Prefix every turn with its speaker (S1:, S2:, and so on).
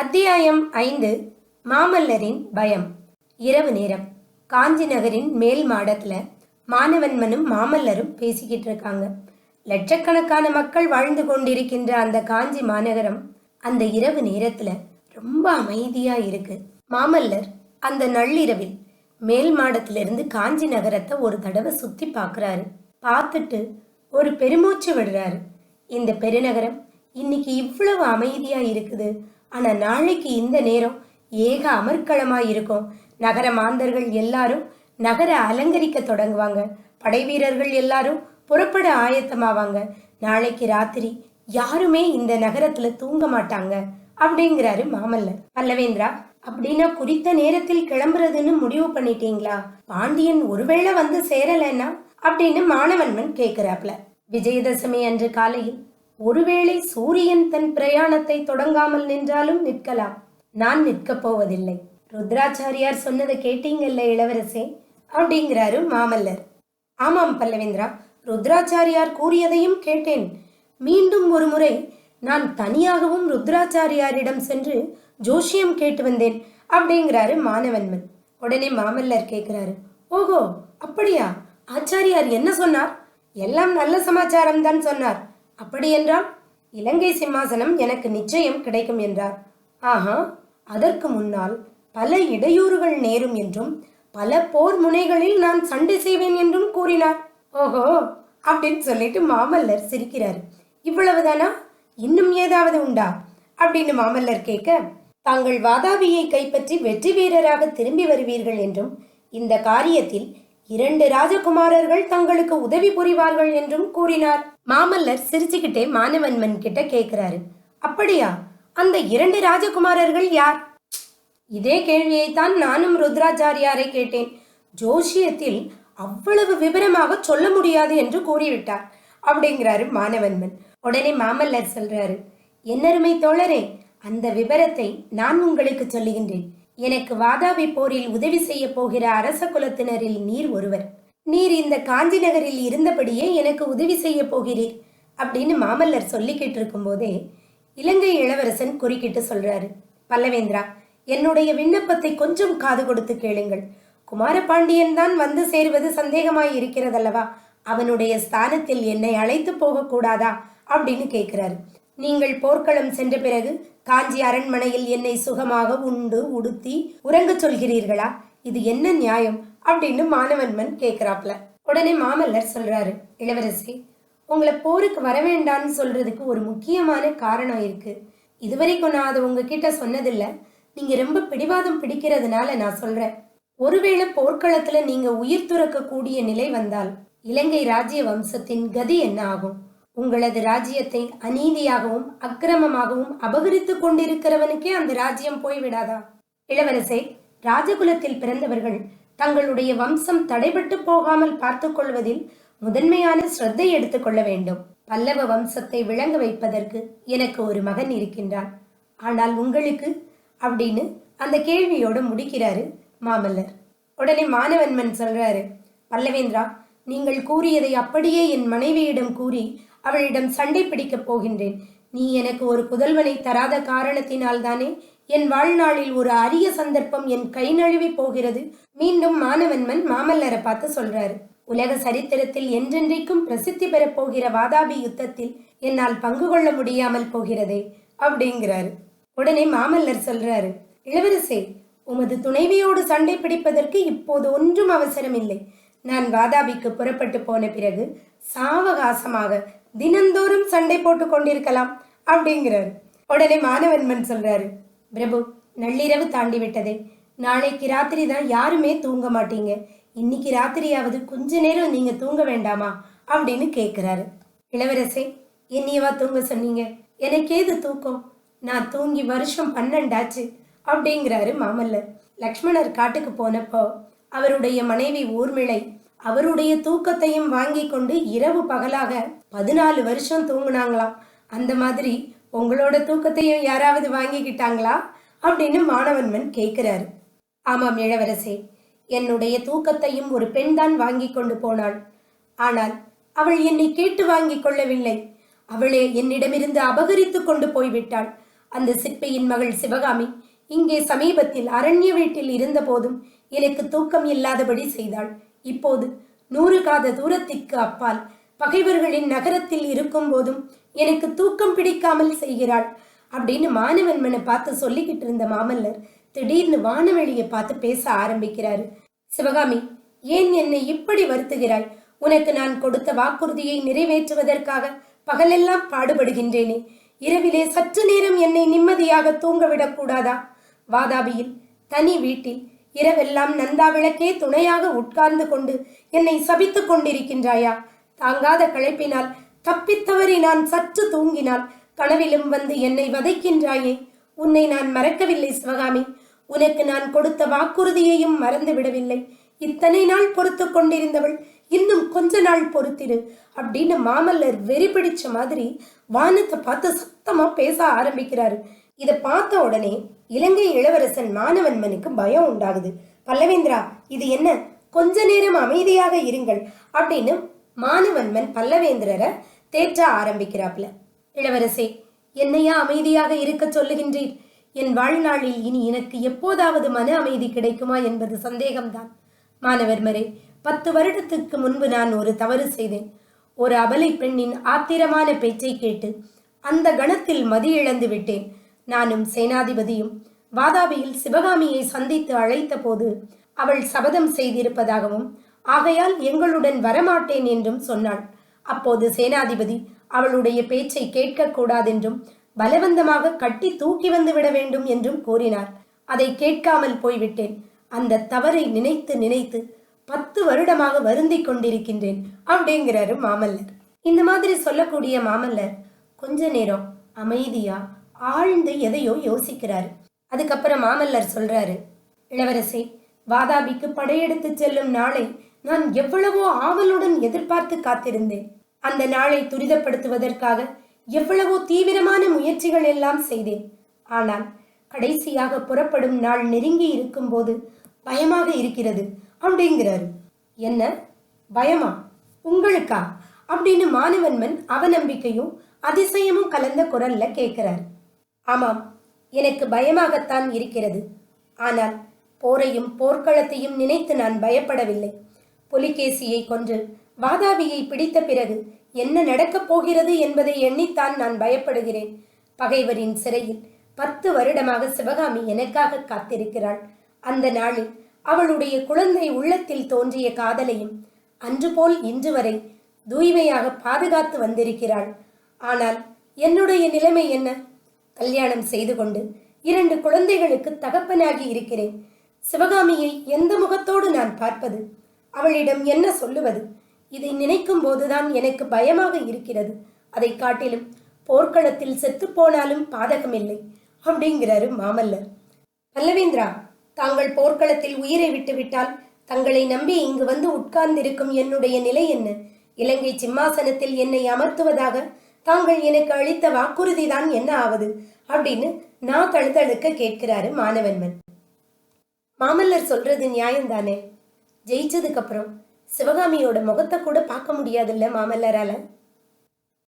S1: அத்தியாயம் ஐந்து மாமல்லரின் பயம். இரவு நேரம். காஞ்சி நகரின் மேல் மாடத்துல மாணவன்மனும் மாமல்லரும் பேசிக்கிட்டு இருக்காங்க. லட்சக்கணக்கான மக்கள் வாழ்ந்து கொண்டிருக்கின்ற அந்த காஞ்சி மாநகரம் அந்த இரவு நேரத்துல ரொம்ப அமைதியா இருக்கு. மாமல்லர் அந்த நள்ளிரவில் மேல் மாடத்திலிருந்து காஞ்சி நகரத்தை ஒரு தடவை சுத்தி பார்க்கறாரு பார்த்துட்டு ஒரு பெருமூச்சு விடுறாரு. இந்த பெருநகரம் இன்னைக்கு இவ்வளவு அமைதியா இருக்குது. ஆனா நாளைக்கு இந்த நேரம் ஏக அமர்க்களமாக இருக்கும் நகர மாந்தர்கள் எல்லாரும் நகர அலங்கரிக்க தொடங்குவாங்க. படை வீரர்கள் எல்லாரும் புறப்பட ஆயத்தமாவாங்க. நாளைக்கு ராத்திரி யாருமே இந்த நகரத்துல தூங்க மாட்டாங்க. அப்படிங்கிறாரு மாமல்லர். பல்லவேந்திரா அப்படின்னா குறித்த நேரத்தில் கிளம்புறதுன்னு முடிவு பண்ணிட்டீங்களா? பாண்டியன் ஒருவேளை வந்து சேரலைன்னா? அப்படின்னு மாணவன்மன் கேக்குறாப்ல. விஜயதசமி அன்று காலையில் ஒருவேளை சூரியன் தன் பிரயாணத்தை தொடங்காமல் நின்றாலும் நிற்கலாம். நான் நிற்கப் போவதில்லை. ருத்ராச்சாரியார் சொன்னதை கேட்டீங்கல்ல இளவரசே? அப்படிங்கிறாரு மாமல்லர். ஆமாம் பல்லவேந்திரா ருத்ராச்சாரியார் கூறியதையும் கேட்டேன். மீண்டும் ஒரு முறை நான் தனியாகவும் ருத்ராச்சாரியாரிடம் சென்று ஜோஷியம் கேட்டு வந்தேன் அப்படிங்கிறாரு மாணவன்மன் உடனே மாமல்லர் கேட்கிறாரு ஓஹோ அப்படியா? ஆச்சாரியார் என்ன சொன்னார்? எல்லாம் நல்ல சமாச்சாரம் தான் சொன்னார். அப்படியென்றால் இலங்கை சிம்மாசனம் எனக்கு நிச்சயம் கிடைக்கும் என்றார். ஆஹா அதற்கு முன்னால் பல இடையூறுகள் நேரும் என்றும் பல போர் முனைகளில் நான் சண்டை செய்வேன் என்றும் கூறினார். ஓஹோ அப்படின்னு சொல்லிட்டு மாமல்லர் சிரிக்கிறார். இவ்வளவுதானா? இன்னும் ஏதாவது உண்டா? அப்படின்னு மாமல்லர் கேட்க தாங்கள் வாதாபியை கைப்பற்றி வெற்றி வீரராக திரும்பி வருவீர்கள் என்றும் இந்த காரியத்தில் இரண்டு ராஜகுமாரர்கள் தங்களுக்கு உதவி புரிவார்கள் என்றும் கூறினார். மாமல்லர் சிரிச்சுக்கிட்டே மானவன்மன் கிட்ட கேட்கிறாரு. அப்படியா? அந்த இரண்டு ராஜகுமாரர்கள் யார்? இதே கேள்வியைத்தான் நானும் ருத்ராச்சாரியாரை கேட்டேன். ஜோஷியத்தில் அவ்வளவு விவரமாக சொல்ல முடியாது என்று கூறிவிட்டார். அப்படிங்கிறாரு மானவன்மன் உடனே மாமல்லர் சொல்றாரு என்னருமை தோழரே அந்த விவரத்தை நான் உங்களுக்கு சொல்லுகின்றேன். எனக்கு வாதாபி போரில் உதவி செய்ய போகிற அரச குலத்தினரில் நீர் ஒருவர். நீர் இந்த காஞ்சி நகரில் இருந்தபடியே எனக்கு உதவி செய்ய போகிறீர் அப்படின்னு மாமல்லர் சொல்லிக்கிட்டு இருக்கும்போதே இலங்கை இளவரசன் குறுக்கிட்டு சொல்றாரு. பல்லவேந்திரா என்னுடைய விண்ணப்பத்தை கொஞ்சம் காது கொடுத்து கேளுங்கள். குமாரபாண்டியன் தான் வந்து சேருவது சந்தேகமாய் இருக்கிறதல்லவா? அவனுடைய ஸ்தானத்தில் என்னை அழைத்து போகக்கூடாதா? அப்படின்னு கேட்கிறாரு நீங்கள் போர்க்களம் சென்ற பிறகு காஞ்சி அரண்மனையில் என்னை சுகமாக உண்டு உடுத்தி உறங்கச் சொல்கிறீர்களா? இது என்ன நியாயம்? அப்படின்னு மாணவன்மன் கேட்கிறாப்ல. உடனே மாமல்லர் சொல்றாரு இளவரசி உங்களை போருக்கு வர வேண்டாம்னு சொல்றதுக்கு ஒரு முக்கியமான காரணம் இருக்கு. இதுவரைக்கும் நான் அதை உங்ககிட்ட சொன்னதில்ல. நீங்க ரொம்ப பிடிவாதம் பிடிக்கிறதுனால நான் சொல்றேன். ஒருவேளை போர்க்களத்துல நீங்க உயிர் துறக்கக்கூடிய நிலை வந்தால் இலங்கை ராஜ்ய வம்சத்தின் கதி என்ன ஆகும்? உங்களது ராஜ்யத்தை அநீதியாகவும் அக்கிரமமாகவும் அபகரித்து கொண்டிருக்கிறவனுக்கே அந்த ராஜ்யம் போய்விடாதா? இளவரசே ராஜகுலத்தில் பிறந்தவர்கள் தங்களுடைய வம்சம் தடைபட்டு போகாமல் பார்த்துக் கொள்வதில் முதன்மையான ஸ்ரத்தை எடுத்துக்கொள்ள வேண்டும். பல்லவ வம்சத்தை விளங்க வைப்பதற்கு எனக்கு ஒரு மகன் இருக்கின்றான். ஆனால் உங்களுக்கு? அப்படின்னு அந்த கேள்வியோடு முடிக்கிறாரு மாமல்லர். உடனே மாணவன்மன் சொல்றாரு பல்லவேந்திரா நீங்கள் கூறியதை அப்படியே என் மனைவியிடம் கூறி அவளிடம் சண்டை பிடிக்கப் போகின்றேன். நீ எனக்கு ஒரு புதல்வனை தராத காரணத்தினால் தானே என் வாழ்நாளில் ஒரு அரிய சந்தர்ப்பம் என் கை நழுவி போகிறது. மீண்டும் மாணவன்மன் மாமல்லரை பார்த்து சொல்றாரு. உலக சரித்திரத்தில் என்றென்றைக்கும் பிரசித்தி பெறப் போகிற வாதாபி யுத்தத்தில் என்னால் பங்கு கொள்ள முடியாமல் போகிறதே அப்படிங்கிறாரு. உடனே மாமல்லர் சொல்றாரு இளவரசே உமது துணைவியோடு சண்டை பிடிப்பதற்கு இப்போது ஒன்றும் அவசரமில்லை. நான் வாதாபிக்கு புறப்பட்டு போன பிறகு சாவகாசமாக தினந்தோறும் சண்டை போட்டு கொண்டிருக்கலாம் அப்படிங்கிறாரு. உடனே மாணவன்மன் சொல்றாரு பிரபு நள்ளிரவு தாண்டி விட்டதே. நாளைக்கு ராத்திரி தான் யாருமே தூங்க மாட்டீங்க. இன்னைக்கு ராத்திரியாவது கொஞ்ச நேரம் நீங்க தூங்க வேண்டாமா? அப்படின்னு கேக்குறாரு. இளவரசே என்னையவா தூங்க சொன்னீங்க? எனக்கு ஏது தூக்கம். நான் தூங்கி வருஷம் பன்னெண்டாச்சு அப்படிங்கிறாரு மாமல்லர். லக்ஷ்மணர் காட்டுக்கு போனப்போ அவருடைய மனைவி ஊர்மிளை அவருடைய தூக்கத்தையும் வாங்கி கொண்டு இரவு பகலாக பதினாலு வருஷம் தூங்குனாங்களாம். அந்த மாதிரி உங்களோட தூக்கத்தையும் யாராவது வாங்கிக்கிட்டாங்களா? அப்படின்னு மாணவன்மன் கேட்கிறாரு. ஆமாம் இளவரசே என்னுடைய தூக்கத்தையும் ஒரு பெண்தான் வாங்கி கொண்டு போனாள். ஆனால் அவள் என்னை கேட்டு வாங்கி கொள்ளவில்லை. அவளே என்னிடமிருந்து அபகரித்து கொண்டு போய்விட்டாள். அந்த சிற்பியின் மகள் சிவகாமி இங்கே சமீபத்தில் அரண்ய வீட்டில் இருந்தபோதும் எனக்கு தூக்கம் இல்லாதபடி செய்தாள். இப்போது நூறு காத தூரத்திற்கு அப்பால் பகைவர்களின் நகரத்தில் இருக்கும் போதும் எனக்கு தூக்கம் பிடிக்காமல் செய்கிறாள் அப்படின்னு மாணவன்மனை பார்த்து சொல்லிக்கிட்டு இருந்த மாமல்லர் திடீர்னு வானவெளியை பார்த்து பேச ஆரம்பிக்கிறாரு. சிவகாமி ஏன் என்னை இப்படி வருத்துகிறாய்? உனக்கு நான் கொடுத்த வாக்குறுதியை நிறைவேற்றுவதற்காக பகலெல்லாம் பாடுபடுகின்றேனே. இரவிலே சற்று நேரம் என்னை நிம்மதியாக தூங்கவிடக் கூடாதா வாதாபியில் தனி வீட்டில் இரவெல்லாம் நந்தா விளக்கே துணையாக உட்கார்ந்து கொண்டு என்னை சபித்துக் கொண்டிருக்கின்றாயா? தாங்காத களைப்பினால் தப்பித்தவரை நான் சற்று தூங்கினால் கனவிலும் வந்து என்னை வதைக்கின்றாயே. உன்னை நான் மறக்கவில்லை சிவகாமி. உனக்கு நான் கொடுத்த வாக்குறுதியையும் மறந்து விடவில்லை. இத்தனை நாள் பொறுத்து கொண்டிருந்தவள் இன்னும் கொஞ்ச நாள் பொறுத்திரு. அப்படின்னு மாமல்லர் வெறி பிடிச்ச மாதிரி வானத்தை பார்த்து சத்தமா பேச ஆரம்பிக்கிறாரு. இதை பார்த்த உடனே இலங்கை இளவரசன் மாணவன்மனுக்கு பயம் உண்டாகுது. பல்லவேந்திரா இது என்ன? கொஞ்ச நேரம் அமைதியாக இருங்கள் அப்படின்னு மானவன்மன் பல்லவேந்திரரை தேற்ற ஆரம்பிக்கிறாப்ல இளவரசே என்னையா அமைதியாக இருக்க சொல்லுகின்றீர்? என் வாழ்நாளில் இனி எனக்கு எப்போதாவது மன அமைதி கிடைக்குமா என்பது சந்தேகம்தான். மாணவர்மரே பத்து வருடத்துக்கு முன்பு நான் ஒரு தவறு செய்தேன். ஒரு அபலை பெண்ணின் ஆத்திரமான பேச்சை கேட்டு அந்த கணத்தில் மதி இழந்து விட்டேன். நானும் சேனாதிபதியும் வாதாபியில் சிவகாமியை சந்தித்து அழைத்த போது அவள் சபதம் செய்திருப்பதாகவும் ஆகையால் எங்களுடன் வரமாட்டேன் என்றும் சொன்னாள். அப்போது சேனாதிபதி அவளுடைய பேச்சை கேட்கக்கூடாதென்றும் பலவந்தமாக கட்டி தூக்கி வந்து விட வேண்டும் என்றும் கூறினார் அதை கேட்காமல் போய்விட்டேன். அந்த தவறை நினைத்து நினைத்து பத்து வருடமாக வருந்திக் கொண்டிருக்கின்றேன். அப்படிங்கிறாரு மாமல்லர். இந்த மாதிரி சொல்லக்கூடிய மாமல்லர் கொஞ்ச நேரம் அமைதியா ஆழ்ந்து எதையோ யோசிக்கிறாரு. அதுக்கப்புறம் மாமல்லர் சொல்றாரு இளவரசே வாதாபிக்கு படையெடுத்து செல்லும் நாளை நான் எவ்வளவோ ஆவலுடன் எதிர்பார்த்து காத்திருந்தேன். அந்த நாளை துரிதப்படுத்துவதற்காக எவ்வளவோ தீவிரமான முயற்சிகள் எல்லாம் செய்தேன். ஆனால் கடைசியாக புறப்படும் நாள் நெருங்கி இருக்கும்போது பயமாக இருக்கிறது அப்படிங்கிறாரு. என்ன? பயமா? உங்களுக்கா? அப்படின்னு மாணவன்மன் அவநம்பிக்கையும் அதிசயமும் கலந்த குரல்ல கேட்கிறார் ஆமாம் எனக்கு பயமாகத்தான் இருக்கிறது. ஆனால் போரையும் போர்க்களத்தையும் நினைத்து நான் பயப்படவில்லை. புலிகேசியை கொன்று வாதாபியை பிடித்த பிறகு என்ன நடக்கப் போகிறது என்பதை எண்ணித்தான் நான் பயப்படுகிறேன். பகைவரின் சிறையில் பத்து வருடமாக சிவகாமி எனக்காக காத்திருக்கிறாள். அந்த நாளில் அவளுடைய குழந்தை உள்ளத்தில் தோன்றிய காதலையும் அன்று போல் இன்று வரை தூய்மையாக பாதுகாத்து வந்திருக்கிறாள். ஆனால் என்னுடைய நிலைமை என்ன? கல்யாணம் செய்து கொண்டு இரண்டு குழந்தைகளுக்கு தகப்பனாகி இருக்கிறேன். சிவகாமியை எந்த முகத்தோடு நான் பார்ப்பது? அவளிடம் என்ன சொல்லுவது? இதை நினைக்கும் போதுதான் எனக்கு பயமாக இருக்கிறது. அதை காட்டிலும் போர்க்களத்தில் செத்துப்போனாலும் பாதகமில்லை. அப்படிங்கிறாரு மாமல்லர். பல்லவேந்திரா தாங்கள் போர்க்களத்தில் உயிரை விட்டுவிட்டால் தங்களை நம்பி இங்கு வந்து உட்கார்ந்திருக்கும் என்னுடைய நிலை என்ன? இலங்கை சிம்மாசனத்தில் என்னை அமர்த்துவதாக தாங்கள் எனக்கு அளித்த வாக்குறுதி தான் என்ன ஆவது? அப்படின்னு நான் தழுதழுக்க கேட்கிறாரு மாணவன்மன். மாமல்லர் சொல்றது நியாயம்தானே? ஜெயிச்சதுக்கு அப்புறம் சிவகாமியோட முகத்தை கூட பார்க்க முடியாதுல்ல மாமல்லரால?